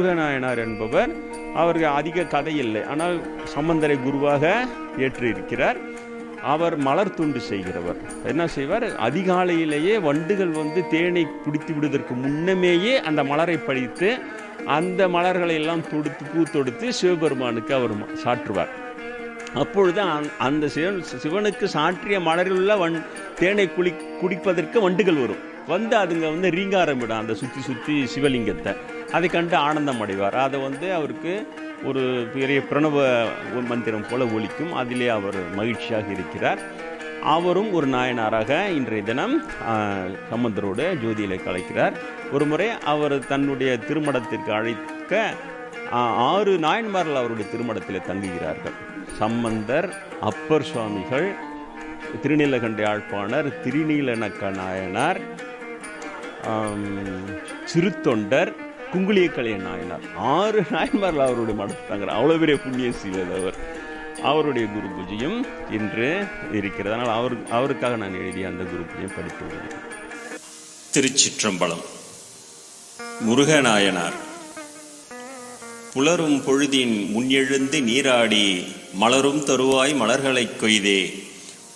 முருகநாயனார் என்பவர் அவருக்கு அதிக கதை இல்லை. ஆனால் சம்பந்தரை குருவாக ஏற்றிருக்கிறார். அவர் மலர் துண்டு செய்கிறவர். என்ன செய்வார்? அதிகாலையிலேயே வண்டுகள் வந்து தேனை குடித்து விடுவதற்கு முன்னமேயே அந்த மலரை பழித்து அந்த மலர்களை எல்லாம் தொடுத்து பூ தொடுத்து சிவபெருமானுக்கு அவர் சாற்றுவார். அப்பொழுது அந்த- அந்த சிவன் சிவனுக்கு சாற்றிய மலரிலுள்ள வண் தேனை குளி குடிப்பதற்கு வண்டுகள் வரும். வந்து அதுங்க வந்து ரீங்காரம் விடும். அந்த சுற்றி சுற்றி சிவலிங்கத்தை. அதை கண்டு ஆனந்தம் அடைவார். அதை வந்து அவருக்கு ஒரு பெரிய பிரணவ மந்திரம் போல ஒலிக்கும். அதிலே அவர் மகிழ்ச்சியாக இருக்கிறார். அவரும் ஒரு நாயனாராக இன்றைய தினம் சம்பந்தரோடு ஜோதியிலே கலைக்கிறார். ஒரு முறை அவர் தன்னுடைய திருமணத்திற்கு அழைக்க ஆறு நாயன்மார்கள் அவருடைய திருமணத்தில் தங்குகிறார்கள். சம்பந்தர் அப்பர் சுவாமிகள் திருநீலகண்ட யாழ்ப்பாணர் திருநீலனக்க நாயனார் சிறுத்தொண்டர் குங்குளிய கலைய நாயனார். ஆறு நாயன்மார்கள் அவருடைய மடத்தில் அவ்வளோ பெரிய புண்ணிய சீலர் அவர். அவருடைய குரு பூஜையும் இன்று இருக்கிறது. அதனால் அவர் அவருக்காக நான் எழுதிய அந்த குரு பூஜையும் படித்து வருகிறேன். திருச்சிற்றம்பலம். முருகநாயனார். புலரும் பொழுதின் முன்னெழுந்து நீராடி மலரும் தருவாய் மலர்களைக் கொய்தே.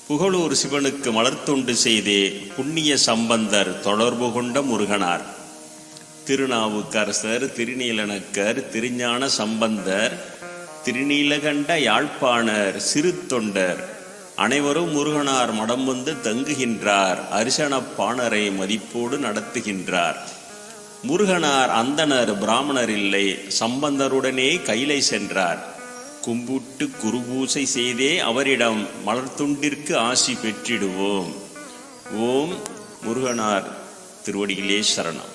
புகழூர் சிவனுக்கு மலர்த்தொண்டு செய்தே. புண்ணிய சம்பந்தர் தொடர்பு கொண்ட முருகனார். திருநாவுக்கரசர் திருநீலனக்கர் திருஞான சம்பந்தர் திருநீலகண்ட யாழ்ப்பாணர் சிறு தொண்டர் அனைவரும் முருகனார் மடம் வந்து தங்குகின்றார். அரிசனப்பாணரை மதிப்போடு நடத்துகின்றார். முருகனார் அந்தணர் பிராமணர் இல்லை. சம்பந்தருடனே கைலை சென்றார். கும்பிட்டு குருபூசை செய்தே அவரிடம் மலர்த்துண்டிற்கு ஆசி பெற்றிடுவோம். ஓம் முருகனார் திருவடியிலே சரணம்.